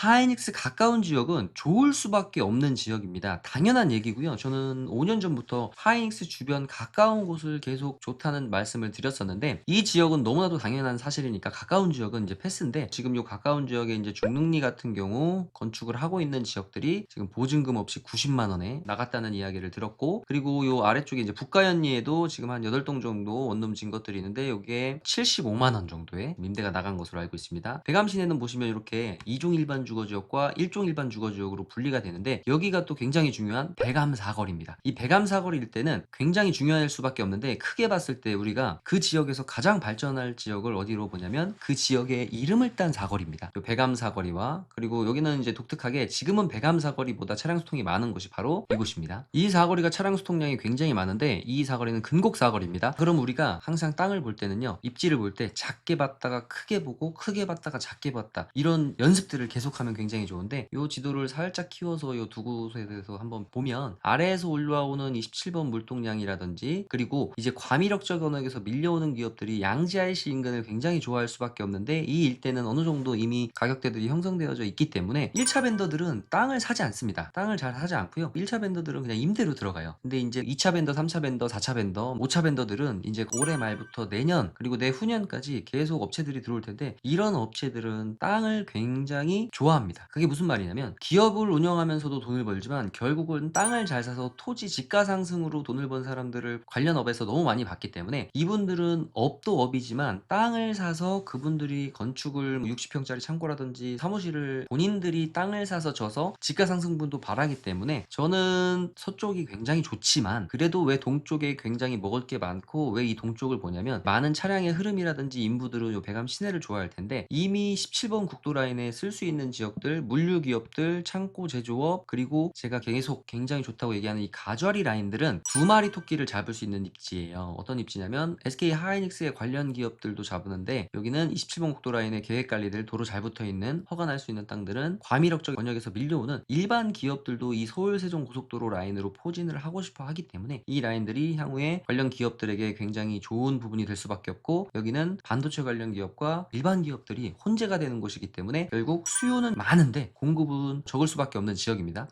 하이닉스 가까운 지역은 좋을 수밖에 없는 지역입니다. 당연한 얘기고요. 저는 5년 전부터 하이닉스 주변 가까운 곳을 계속 좋다는 말씀을 드렸었는데 이 지역은 너무나도 당연한 사실이니까 가까운 지역은 이제 패스인데 지금 요 가까운 지역에 이제 중릉리 같은 경우 건축을 하고 있는 지역들이 지금 보증금 없이 90만 원에 나갔다는 이야기를 들었고 그리고 요 아래쪽에 이제 북가현리에도 지금 한 8동 정도 원룸 진 것들이 있는데 요게 75만 원 정도의 임대가 나간 것으로 알고 있습니다. 백암시내는 보시면 이렇게 2종 일반 주거지역과 1종 일반 주거지역으로 분리가 되는데 여기가 또 굉장히 중요한 백암 사거리입니다. 이 백암 사거리일 때는 굉장히 중요할 수밖에 없는데 크게 봤을 때 우리가 그 지역에서 가장 발전할 지역을 어디로 보냐면 그 지역의 이름을 딴 사거리입니다. 요 백암 사거리와 그리고 여기는 이제 독특하게 지금은 백암 사거리보다 차량 수통이 많은 곳이 바로 이곳입니다. 이 사거리가 차량 수통량이 굉장히 많은데 이 사거리는 근곡 사거리입니다. 그럼 우리가 항상 땅을 볼 때는요 입지를 볼 때 작게 봤다가 크게 보고 크게 봤다가 작게 봤다 이런 연습들을 계속 하면 굉장히 좋은데 요 지도를 살짝 키워서 요두 곳에 대해서 한번 보면 아래에서 올라오는 27번 물동량이라든지 그리고 이제 과미력적 언역에서 밀려오는 기업들이 양지 IC 인근을 굉장히 좋아할 수밖에 없는데 이 일대는 어느 정도 이미 가격대들이 형성되어져 있기 때문에 1차 벤더들은 땅을 사지 않습니다. 땅을 잘 사지 않고요. 1차 벤더들은 그냥 임대로 들어가요. 근데 이제 2차 벤더, 3차 벤더, 4차 벤더, 5차 벤더들은 이제 올해 말부터 내년 그리고 내후년까지 계속 업체들이 들어올 텐데 이런 업체들은 땅을 굉장히 좋아 합니다. 그게 무슨 말이냐면 기업을 운영하면서도 돈을 벌지만 결국은 땅을 잘 사서 토지 지가 상승으로 돈을 번 사람들을 관련 업에서 너무 많이 봤기 때문에 이분들은 업도 업이지만 땅을 사서 그분들이 건축을 60평짜리 창고라든지 사무실을 본인들이 땅을 사서 져서 지가 상승분도 바라기 때문에 저는 서쪽이 굉장히 좋지만 그래도 왜 동쪽에 굉장히 먹을 게 많고 왜 이 동쪽을 보냐면 많은 차량의 흐름이라든지 인부들은 요 배감 시내를 좋아할 텐데 이미 17번 국도 라인에 쓸 수 있는 지역들 물류 기업들 창고 제조업 그리고 제가 계속 굉장히 좋다고 얘기하는 이 가주아리 라인들은 두 마리 토끼를 잡을 수 있는 입지예요. 어떤 입지냐면 SK 하이닉스의 관련 기업들도 잡으는데 여기는 27번 국도 라인에 계획 관리들 도로 잘 붙어 있는 허가 날 수 있는 땅들은 과미력적 번역에서 밀려오는 일반 기업들도 이 서울 세종 고속도로 라인으로 포진을 하고 싶어 하기 때문에 이 라인들이 향후에 관련 기업들에게 굉장히 좋은 부분이 될 수밖에 없고 여기는 반도체 관련 기업과 일반 기업들이 혼재가 되는 곳이기 때문에 결국 수요는 많은데 공급은 적을 수밖에 없는 지역입니다.